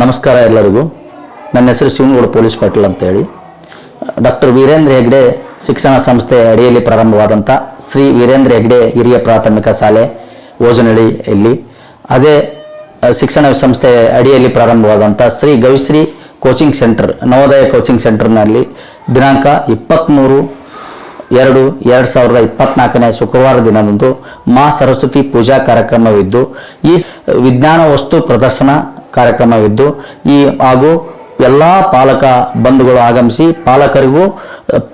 ನಮಸ್ಕಾರ ಎಲ್ಲರಿಗೂ. ನನ್ನ ಹೆಸರು ಶಿವನಗೌಡ ಪೊಲೀಸ್ ಪಾಟೀಲ್ ಅಂತೇಳಿ ಡಾಕ್ಟರ್ ವೀರೇಂದ್ರ ಹೆಗ್ಡೆ ಶಿಕ್ಷಣ ಸಂಸ್ಥೆ ಅಡಿಯಲ್ಲಿ ಪ್ರಾರಂಭವಾದಂಥ ಶ್ರೀ ವೀರೇಂದ್ರ ಹೆಗ್ಡೆ ಹಿರಿಯ ಪ್ರಾಥಮಿಕ ಶಾಲೆ ಓಜನಹಳ್ಳಿಯಲ್ಲಿ ಅದೇ ಶಿಕ್ಷಣ ಸಂಸ್ಥೆ ಅಡಿಯಲ್ಲಿ ಪ್ರಾರಂಭವಾದಂಥ Shri Gavishri coaching centre Navodaya coaching ಸೆಂಟರ್ನಲ್ಲಿ ದಿನಾಂಕ ಇಪ್ಪತ್ತ್ಮೂರು ಎರಡು ಎರಡು ಸಾವಿರದ ಇಪ್ಪತ್ನಾಲ್ಕನೇ ಶುಕ್ರವಾರ ದಿನದಂದು ಮಾ ಸರಸ್ವತಿ ಪೂಜಾ ಕಾರ್ಯಕ್ರಮವಿದ್ದು, ಈ ವಿಜ್ಞಾನ ವಸ್ತು ಪ್ರದರ್ಶನ ಕಾರ್ಯಕ್ರಮವಿದ್ದು, ಈ ಹಾಗೂ ಎಲ್ಲ ಪಾಲಕ ಬಂಧುಗಳು ಆಗಮಿಸಿ ಪಾಲಕರಿಗೂ,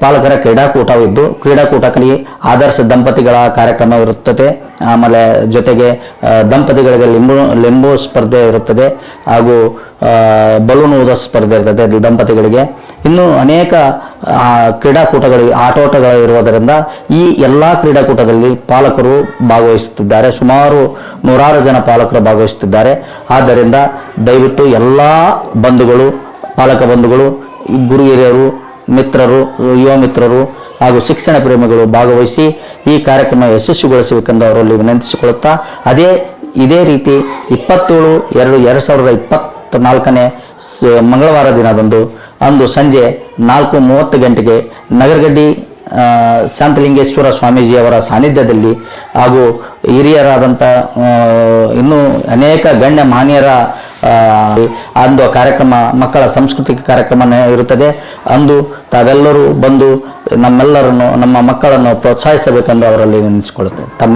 ಪಾಲಕರ ಕ್ರೀಡಾಕೂಟವಿದ್ದು ಕ್ರೀಡಾಕೂಟದಲ್ಲಿ ಆದರ್ಶ ದಂಪತಿಗಳ ಕಾರ್ಯಕ್ರಮ ಇರುತ್ತದೆ. ಆಮೇಲೆ ಜೊತೆಗೆ ದಂಪತಿಗಳಿಗೆ ಲಿಂಬು ಲಿಂಬು ಸ್ಪರ್ಧೆ ಇರುತ್ತದೆ ಹಾಗೂ ಬಲೂನ್ ಊದ ಸ್ಪರ್ಧೆ ಇರ್ತದೆ ದಂಪತಿಗಳಿಗೆ. ಇನ್ನು ಅನೇಕ ಕ್ರೀಡಾಕೂಟಗಳು, ಆಟೋಟಗಳು ಇರುವುದರಿಂದ ಈ ಎಲ್ಲ ಕ್ರೀಡಾಕೂಟದಲ್ಲಿ ಪಾಲಕರು ಭಾಗವಹಿಸುತ್ತಿದ್ದಾರೆ. ಸುಮಾರು ನೂರಾರು ಜನ ಪಾಲಕರು ಭಾಗವಹಿಸುತ್ತಿದ್ದಾರೆ. ಆದ್ದರಿಂದ ದಯವಿಟ್ಟು ಎಲ್ಲ ಬಂಧುಗಳು, ಪಾಲಕ ಬಂಧುಗಳು, ಗುರು ಹಿರಿಯರು, ಮಿತ್ರರು, ಯುವ ಮಿತ್ರರು ಹಾಗೂ ಶಿಕ್ಷಣ ಪ್ರೇಮಿಗಳು ಭಾಗವಹಿಸಿ ಈ ಕಾರ್ಯಕ್ರಮ ಯಶಸ್ವಿಗೊಳಿಸಬೇಕೆಂದು ಅವರಲ್ಲಿ ವಿನಂತಿಸಿಕೊಳ್ಳುತ್ತಾ, ಅದೇ, ಇದೇ ರೀತಿ ಇಪ್ಪತ್ತೇಳು, ಎರಡು ಎರಡು ಸಾವಿರದ ಇಪ್ಪತ್ತ ನಾಲ್ಕನೇ ಮಂಗಳವಾರ ದಿನದಂದು ಅಂದು ಸಂಜೆ ನಾಲ್ಕು ಮೂವತ್ತು ಗಂಟೆಗೆ ನಗರಗಡ್ಡಿ ಶಾಂತಲಿಂಗೇಶ್ವರ ಸ್ವಾಮೀಜಿಯವರ ಸಾನ್ನಿಧ್ಯದಲ್ಲಿ ಹಾಗೂ ಹಿರಿಯರಾದಂಥ ಇನ್ನೂ ಅನೇಕ ಗಣ್ಯ ಮಾನ್ಯರ ಅಂದು ಕಾರ್ಯಕ್ರಮ, ಮಕ್ಕಳ ಸಾಂಸ್ಕೃತಿಕ ಕಾರ್ಯಕ್ರಮ ಇರುತ್ತದೆ. ಅಂದು ತಾವೆಲ್ಲರೂ ಬಂದು ನಮ್ಮೆಲ್ಲರನ್ನು, ನಮ್ಮ ಮಕ್ಕಳನ್ನು ಪ್ರೋತ್ಸಾಹಿಸಬೇಕೆಂದು ಅವರಲ್ಲಿ ನೆನೆಸಿಕೊಳ್ಳುತ್ತೆ ತಮ್ಮ